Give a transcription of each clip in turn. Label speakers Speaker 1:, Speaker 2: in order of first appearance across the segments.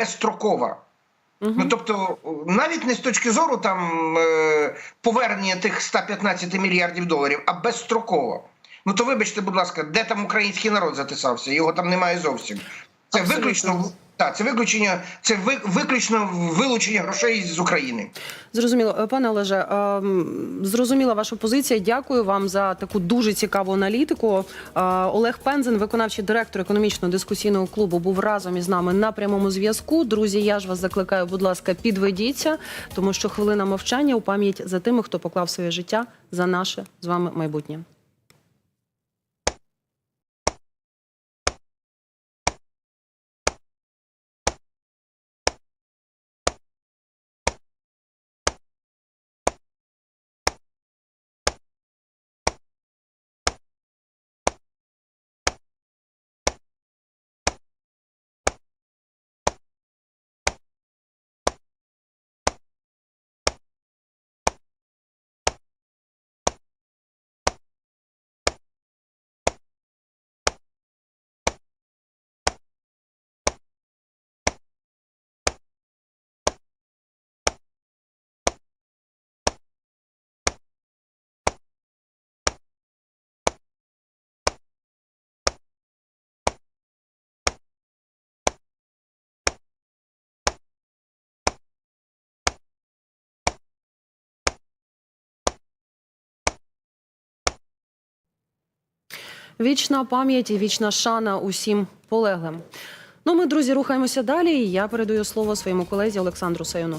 Speaker 1: безстрокова. Ну тобто, навіть не з точки зору там е, повернення тих 115 мільярдів доларів, а безстроково. Ну то вибачте, будь ласка, де там український народ затисався? Його там немає зовсім. Це
Speaker 2: Абсолютно.
Speaker 1: виключно так, це виключення, це ви, виключно вилучення грошей з України.
Speaker 2: Зрозуміло, Е, пане Олеже, ем, зрозуміла ваша позиція. Дякую вам за таку дуже цікаву аналітику. Е, Олег Пензен, виконавчий директор економічного дискусійного клубу, був разом із нами на прямому зв'язку. Друзі, я ж вас закликаю, будь ласка, підведіться, тому що хвилина мовчання у пам'ять за тими, хто поклав своє життя за наше з вами майбутнє. Вічна пам'ять і вічна шана усім полеглим. Ну, ми, друзі, рухаємося далі. і Я передаю слово своєму колезі Олександру Саюну.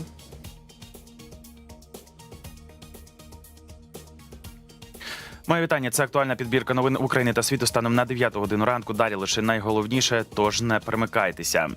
Speaker 3: Моє вітання. Це актуальна підбірка новин України та світу станом на 9 годину ранку. Далі лише найголовніше, тож не перемикайтеся.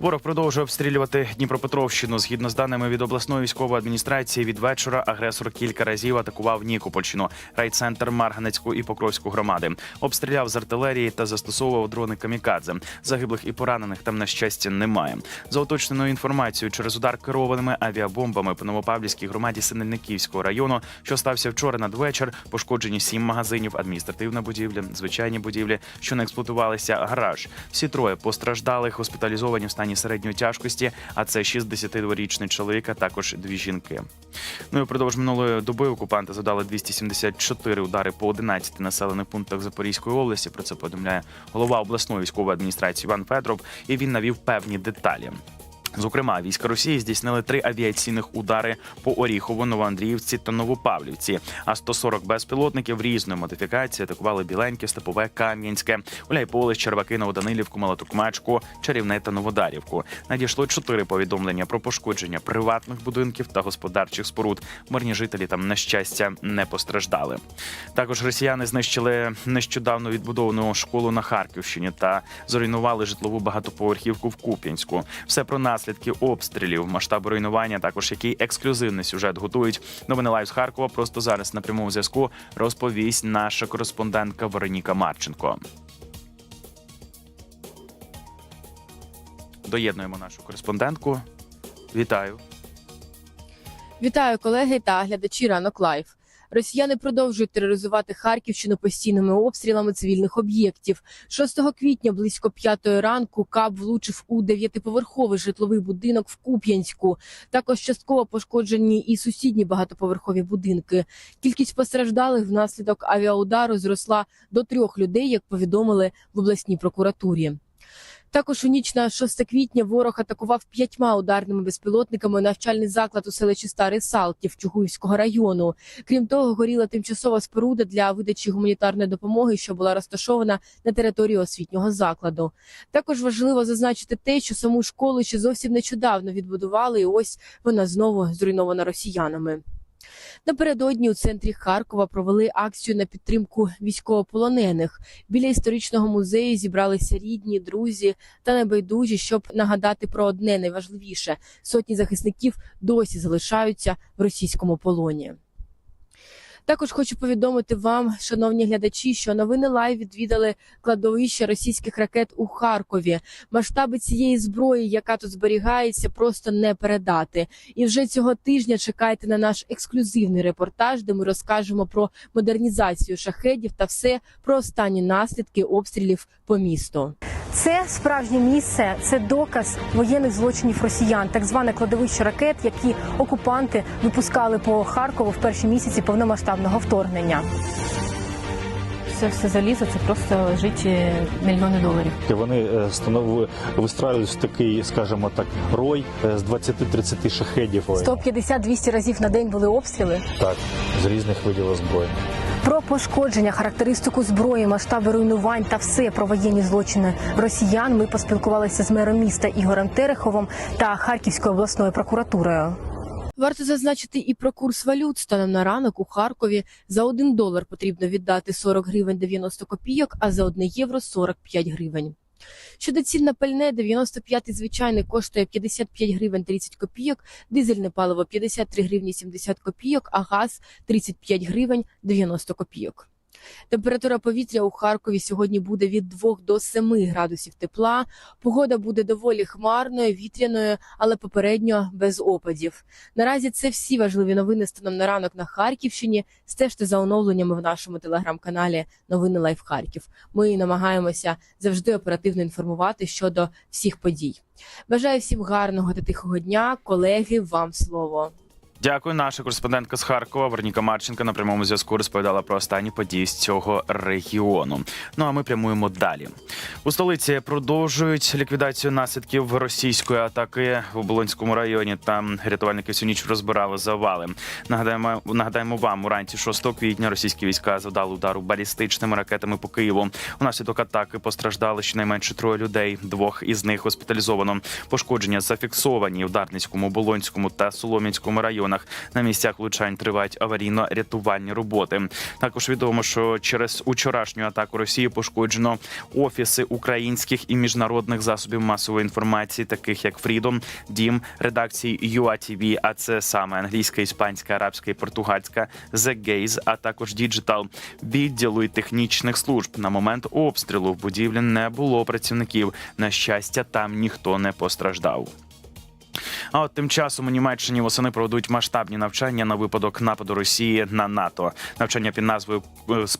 Speaker 3: Ворог продовжує обстрілювати Дніпропетровщину. Згідно з даними від обласної військової адміністрації, від вечора агресор кілька разів атакував Нікопольщину, райцентр Марганецьку і Покровську громади. Обстріляв з артилерії та застосовував дрони камікадзе. Загиблих і поранених там на щастя немає. За уточненою інформацією, через удар керованими авіабомбами по Новопавлівській громаді Синельниківського району, що стався вчора надвечір, пошкоджені сім магазинів, адміністративна будівля, звичайні будівлі, що не експлуатувалися, гараж. Всі троє постраждалих госпіталізовані в стані середньої тяжкості. А це 62-річний чоловік, а також дві жінки. Ну і впродовж минулої доби окупанти завдали 274 удари по 11 населених пунктах Запорізької області. Про це повідомляє голова обласної військової адміністрації Іван Федоров. І він навів певні деталі. Зокрема, війська Росії здійснили три авіаційних удари по Оріхову, Новоандріївці та Новопавлівці. А 140 безпілотників різної модифікації атакували Біленьке, Степове, Кам'янське, Уляйполе, Черваки, Новоданилівку, Малотокмачку, Чарівне та Новодарівку. Надійшло чотири повідомлення про пошкодження приватних будинків та господарчих споруд. Мирні жителі там на щастя не постраждали. Також росіяни знищили нещодавно відбудовану школу на Харківщині та зруйнували житлову багатоповерхівку в Куп'янську. Все про наслідки обстрілів, масштаб руйнування, також який ексклюзивний сюжет готують. Новини Лайв з Харкова просто зараз на прямому зв'язку розповість наша кореспондентка Вероніка Марченко. Доєднуємо нашу кореспондентку. Вітаю.
Speaker 4: Вітаю колеги та глядачі ранок лайв. Росіяни продовжують тероризувати Харківщину постійними обстрілами цивільних об'єктів. 6 квітня близько 5 ранку КАБ влучив у дев'ятиповерховий житловий будинок в Куп'янську. Також частково пошкоджені і сусідні багатоповерхові будинки. Кількість постраждалих внаслідок авіаудару зросла до трьох людей, як повідомили в обласній прокуратурі. Також у ніч на 6 квітня ворог атакував п'ятьма ударними безпілотниками навчальний заклад у селищі Старий Салтів Чугуївського району. Крім того, горіла тимчасова споруда для видачі гуманітарної допомоги, що була розташована на території освітнього закладу. Також важливо зазначити те, що саму школу ще зовсім нещодавно відбудували, і ось вона знову зруйнована росіянами. Напередодні у центрі Харкова провели акцію на підтримку військовополонених. Біля історичного музею зібралися рідні, друзі та небайдужі, щоб нагадати про одне найважливіше: сотні захисників досі залишаються в російському полоні. Також хочу повідомити вам, шановні глядачі, що новини лайв відвідали кладовище російських ракет у Харкові. Масштаби цієї зброї, яка тут зберігається, просто не передати. І вже цього тижня чекайте на наш ексклюзивний репортаж, де ми розкажемо про модернізацію шахедів та все про останні наслідки обстрілів по місту.
Speaker 5: Це справжнє місце, це доказ воєнних злочинів росіян, так зване кладовище ракет, які окупанти випускали по Харкову в перші місяці повномасштабного вторгнення. Це все залізо, це просто лежить е, мільйони доларів.
Speaker 6: Вони е, становили вистраюють такий, скажімо так, рой е, з 20-30 шахедів.
Speaker 5: 150-200 разів на день були обстріли.
Speaker 6: Так, з різних видів озброєння.
Speaker 5: Про пошкодження, характеристику зброї, масштаби руйнувань та все про воєнні злочини росіян. Ми поспілкувалися з мером міста Ігорем Тереховим та Харківською обласною прокуратурою.
Speaker 4: Варто зазначити і про курс валют станом на ранок у Харкові. За 1 долар потрібно віддати 40 гривень 90 копійок, а за 1 євро 45 гривень. Щодо цін на пальне, 95-й звичайний коштує 55 гривень 30 копійок, дизельне паливо 53 гривні 70 копійок, а газ 35 гривень 90 копійок. Температура повітря у Харкові сьогодні буде від 2 до 7 градусів тепла. Погода буде доволі хмарною, вітряною, але попередньо без опадів. Наразі це всі важливі новини станом на ранок на Харківщині. Стежте за оновленнями в нашому телеграм-каналі Новини Лайф Харків. Ми намагаємося завжди оперативно інформувати щодо всіх подій. Бажаю всім гарного та тихого дня. Колеги, вам слово.
Speaker 3: Дякую. Наша кореспондентка з Харкова Верніка Марченка на прямому зв'язку розповідала про останні події з цього регіону. Ну а ми прямуємо далі. У столиці продовжують ліквідацію наслідків російської атаки в Оболонському районі. Там рятувальники всю ніч розбирали завали. Нагадаємо, нагадаємо вам, уранці 6 квітня російські війська завдали удару балістичними ракетами по Києву. Унаслідок атаки постраждали щонайменше троє людей. Двох із них госпіталізовано. Пошкодження зафіксовані в Дарницькому, Болонському та Солом'янському районах. На місцях влучань тривають аварійно-рятувальні роботи. Також відомо, що через учорашню атаку Росії пошкоджено офіси українських і міжнародних засобів масової інформації, таких як Freedom, Дім, редакції UATV, а це саме англійська, іспанська, арабська і португальська, The Gaze, а також Digital, відділу і технічних служб. На момент обстрілу в будівлі не було працівників. На щастя, там ніхто не постраждав. А от тим часом у Німеччині восени проведуть масштабні навчання на випадок нападу Росії на НАТО. Навчання під назвою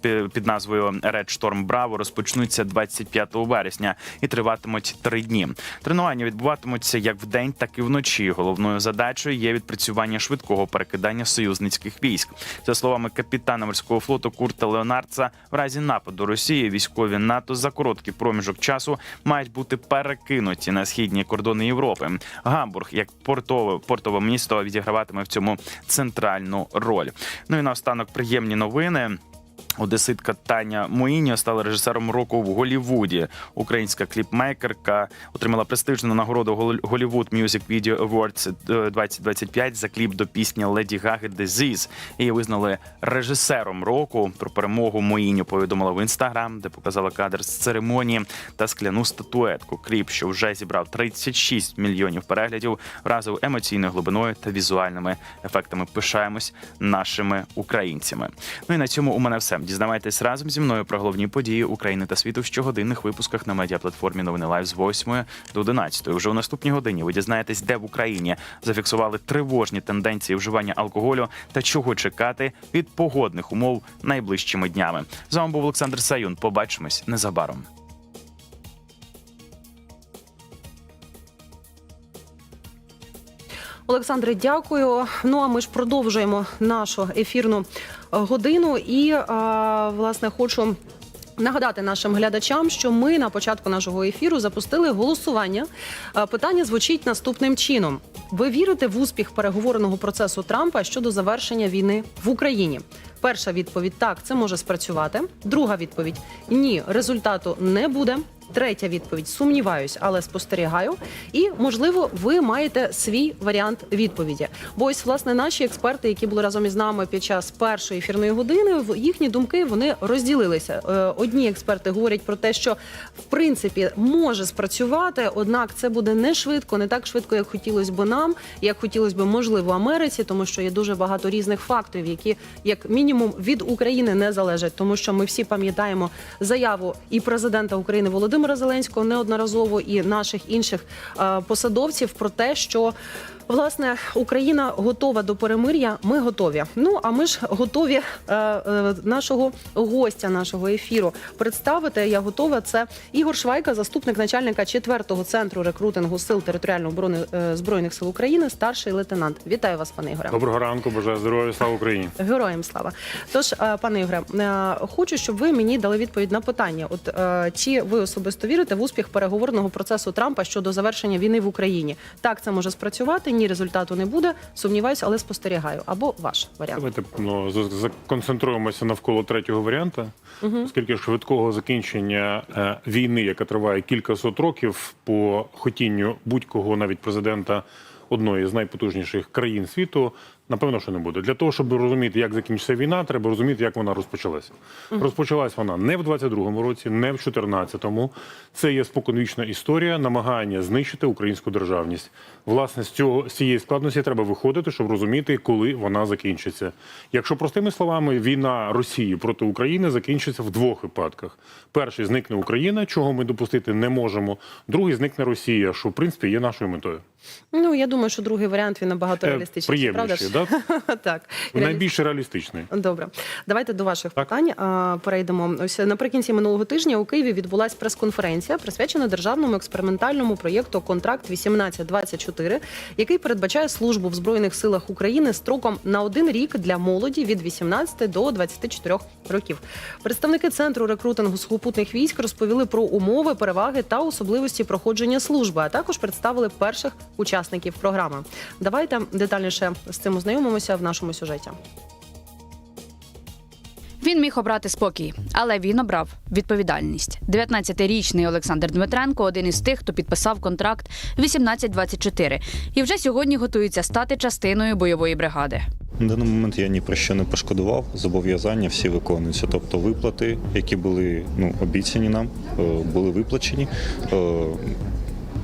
Speaker 3: е, під назвою Red Storm Bravo розпочнуться 25 вересня і триватимуть три дні. Тренування відбуватимуться як вдень, так і вночі. Головною задачею є відпрацювання швидкого перекидання союзницьких військ. За словами капітана морського флоту Курта Леонардца, в разі нападу Росії військові НАТО за короткий проміжок часу мають бути перекинуті на східні кордони Європи. Гамбург, як портове портове місто, відіграватиме в цьому центральну роль. Ну і наостанок приємні новини. Одеситка Таня Моїньо стала режисером року в Голівуді. Українська кліпмейкерка отримала престижну нагороду Hollywood Music Video Awards е, 2025 за кліп до пісні Леді Гаги Disease. Її визнали режисером року. Про перемогу Моїньо повідомила в інстаграм, де показала кадр з церемонії та скляну статуетку. Кліп, що вже зібрав 36 мільйонів переглядів, вразив емоційною глибиною та візуальними ефектами. Пишаємось нашими українцями. Ну і на цьому у мене все. Дізнавайтесь разом зі мною про головні події України та світу в щогодинних випусках на медіаплатформі Новини Лайв з 8 до 11. Вже у наступній годині ви дізнаєтесь, де в Україні зафіксували тривожні тенденції вживання алкоголю та чого чекати від погодних умов найближчими днями. З вами був Олександр Саюн. Побачимось незабаром.
Speaker 2: Олександре, дякую. Ну а ми ж продовжуємо нашу ефірну годину. І е, власне хочу. Нагадати нашим глядачам, що ми на початку нашого ефіру запустили голосування. Е, Питання звучить наступним чином: ви вірите в успіх переговорного процесу Трампа щодо завершення війни в Україні? Перша відповідь так, це може спрацювати. Друга відповідь ні, результату не буде. Третя відповідь сумніваюсь, але спостерігаю. І можливо, ви маєте свій варіант відповіді. Бо ось власне наші експерти, які були разом із нами під час першої ефірної години, в- їхні думки вони розділилися. Е, Одні експерти говорять про те, що в принципі може спрацювати, однак це буде не швидко, не так швидко, як хотілося б нам, як хотілося б можливо Америці, тому що є дуже багато різних факторів, які як мінімум від України не залежать, тому що ми всі пам'ятаємо заяву і президента України Володимира Зеленського неодноразово, і наших інших е, посадовців про те, що власне Україна готова до перемир'я. Ми готові. Ну а ми ж готові е, е, нашого гостя нашого ефіру представити. Я готова. Це Ігор Швайка, заступник начальника 4-го центру рекрутингу сил територіальної оборони е, збройних сил України, старший лейтенант. Вітаю вас, пане Ігоре.
Speaker 7: Доброго ранку, бажаю здоров'я, слава Україні.
Speaker 2: Героям слава. Тож, е, пане Ігоре, е, хочу, щоб ви мені дали відповідь на питання: от е, чи ви особисто вірите в успіх переговорного процесу Трампа щодо завершення війни в Україні? Так, це може спрацювати. Ні, результату не буде. Сумніваюся, але спостерігаю. Або ваш варіант.
Speaker 7: Давайте ну, законцентруємося навколо третього варіанта, оскільки швидкого закінчення е, війни, яка триває кількасот років, по хотінню будь-кого, навіть президента одної з найпотужніших країн світу, напевно, що не буде. Для того, щоб розуміти, як закінчиться війна, треба розуміти, як вона розпочалася. Розпочалась вона не в 22-му році, не в 14-му. Це є споконвічна історія намагання знищити українську державність. Власне, з цього з цієї складності треба виходити, щоб розуміти, коли вона закінчиться. Якщо простими словами, війна Росії проти України закінчиться в двох випадках: перший зникне Україна, чого ми допустити не можемо. Другий зникне Росія, що в принципі є нашою метою.
Speaker 2: Ну я думаю, що другий варіант він набагато
Speaker 7: Е,
Speaker 2: реалістичніший. Правда
Speaker 7: Приємніший, да?
Speaker 2: так.
Speaker 7: найбільш реалістичний.
Speaker 2: Добре, давайте до ваших
Speaker 7: Так.
Speaker 2: питань а, перейдемо. Ось наприкінці минулого тижня у Києві відбулася прес-конференція, присвячена державному експериментальному проєкту Контракт 1824 який передбачає службу в збройних силах України строком на один рік для молоді від 18 до 24 років. Представники центру рекрутингу сухопутних військ розповіли про умови, переваги та особливості проходження служби, а також представили перших учасників програми. Давайте детальніше з цим ознайомимося в нашому сюжеті.
Speaker 8: Він міг обрати спокій, але він обрав відповідальність. 19-річний Олександр Дмитренко один із тих, хто підписав контракт 1824 і вже сьогодні готується стати частиною бойової бригади.
Speaker 9: На даний момент я ні про що не пошкодував. Зобов'язання всі виконуються. Тобто виплати, які були ну, обіцяні нам, е, були виплачені. Е,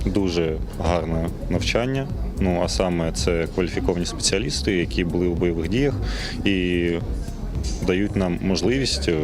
Speaker 9: Дуже гарне навчання. Ну а саме це кваліфіковані спеціалісти, які були в бойових діях і дають нам можливість е,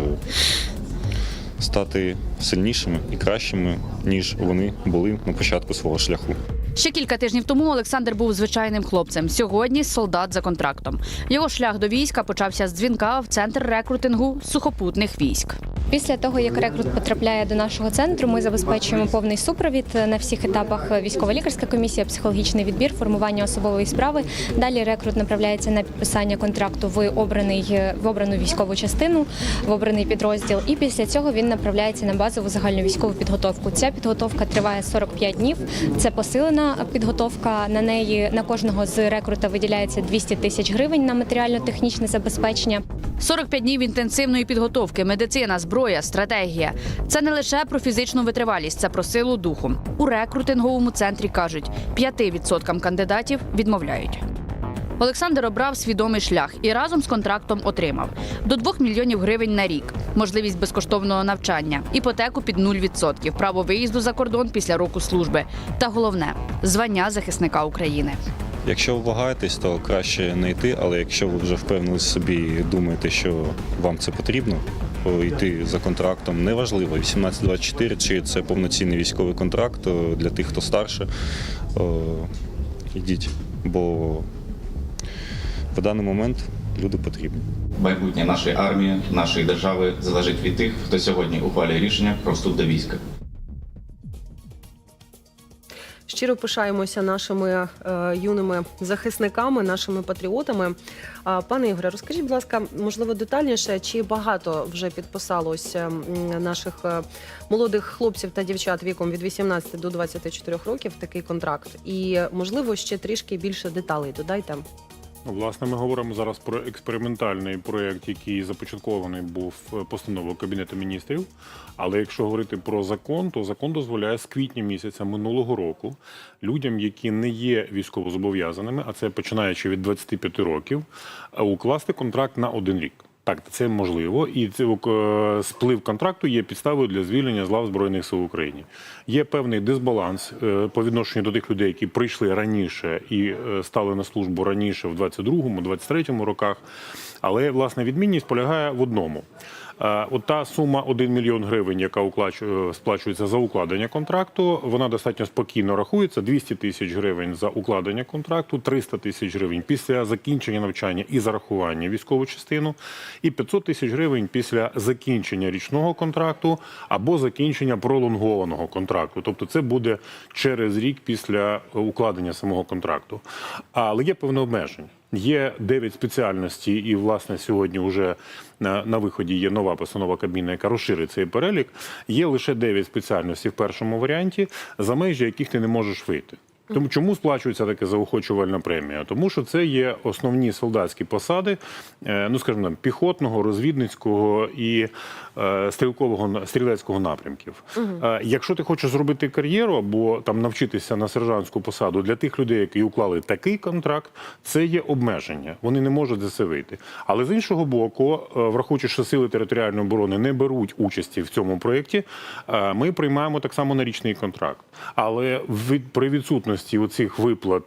Speaker 9: стати сильнішими і кращими, ніж вони були на початку свого шляху.
Speaker 8: Ще кілька тижнів тому Олександр був звичайним хлопцем. Сьогодні солдат за контрактом. Його шлях до війська почався з дзвінка в центр рекрутингу сухопутних військ.
Speaker 10: Після того, як рекрут потрапляє до нашого центру, ми забезпечуємо повний супровід на всіх етапах військово-лікарська комісія, психологічний відбір, формування особової справи. Далі рекрут направляється на підписання контракту в обраний в обрану військову частину, в обраний підрозділ. І після цього він направляється на базову загальну військову підготовку. Ця підготовка триває 45 днів. Це посилена підготовка. На неї на кожного з рекрута виділяється 200 тисяч гривень на матеріально-технічне забезпечення.
Speaker 8: 45 днів інтенсивної підготовки, медицина, зброя, стратегія. Це не лише про фізичну витривалість, це про силу духу. У рекрутинговому центрі кажуть, 5% кандидатів відмовляють. Олександр обрав свідомий шлях і разом з контрактом отримав до 2 мільйонів гривень на рік, можливість безкоштовного навчання, іпотеку під 0%, право виїзду за кордон після року служби. Та головне звання захисника України.
Speaker 9: Якщо ви вагаєтесь, то краще не йти, але якщо ви вже впевнились в собі і думаєте, що вам це потрібно, то йти за контрактом неважливо. 1824 чи це повноцінний військовий контракт для тих, хто старше. Йдіть, бо в даний момент люди потрібні.
Speaker 11: Майбутнє нашої армії, нашої держави залежить від тих, хто сьогодні ухвалює рішення про вступ до війська.
Speaker 2: Щиро пишаємося нашими е, юними захисниками, нашими патріотами. А, пане Ігоре, розкажіть, будь ласка, можливо, детальніше, чи багато вже підписалось е, наших е, молодих хлопців та дівчат віком від 18 до 24 років такий контракт? І можливо ще трішки більше деталей додайте.
Speaker 7: Власне, ми говоримо зараз про експериментальний проєкт, який започаткований був е, постановою Кабінету міністрів. Але якщо говорити про закон, то закон дозволяє з квітня місяця минулого року людям, які не є військовозобов'язаними, а це починаючи від 25 років, е, укласти контракт на один рік. Так, це можливо, і це е, сплив контракту є підставою для звільнення з лав збройних сил України. Є певний дисбаланс е, по відношенню до тих людей, які прийшли раніше і е, стали на службу раніше в 22-му, 23-му роках. Але власне відмінність полягає в одному. Е, От та сума 1 мільйон гривень, яка е, сплачується за укладення контракту, вона достатньо спокійно рахується. 200 тисяч гривень за укладення контракту, 300 тисяч гривень після закінчення навчання і зарахування військову частину, і 500 тисяч гривень після закінчення річного контракту або закінчення пролонгованого контракту. Тобто це буде через рік після укладення самого контракту. Але є певне обмеження. Є 9 спеціальностей, і власне сьогодні вже на, виході є нова постанова Кабміна, яка розширить цей перелік. Є лише 9 спеціальностей в першому варіанті, за межі яких ти не можеш вийти. Тому чому сплачується така заохочувальна премія? Тому що це є основні солдатські посади, е, ну скажімо там, піхотного, розвідницького і е, стрілкового стрілецького напрямків. Е, Якщо ти хочеш зробити кар'єру або там навчитися на сержантську посаду для тих людей, які уклали такий контракт, це є обмеження. Вони не можуть за це вийти. Але з іншого боку, враховуючи, що сили територіальної оборони не беруть участі в цьому проєкті, ми приймаємо так само на річний контракт. Але від при відсутності оцих виплат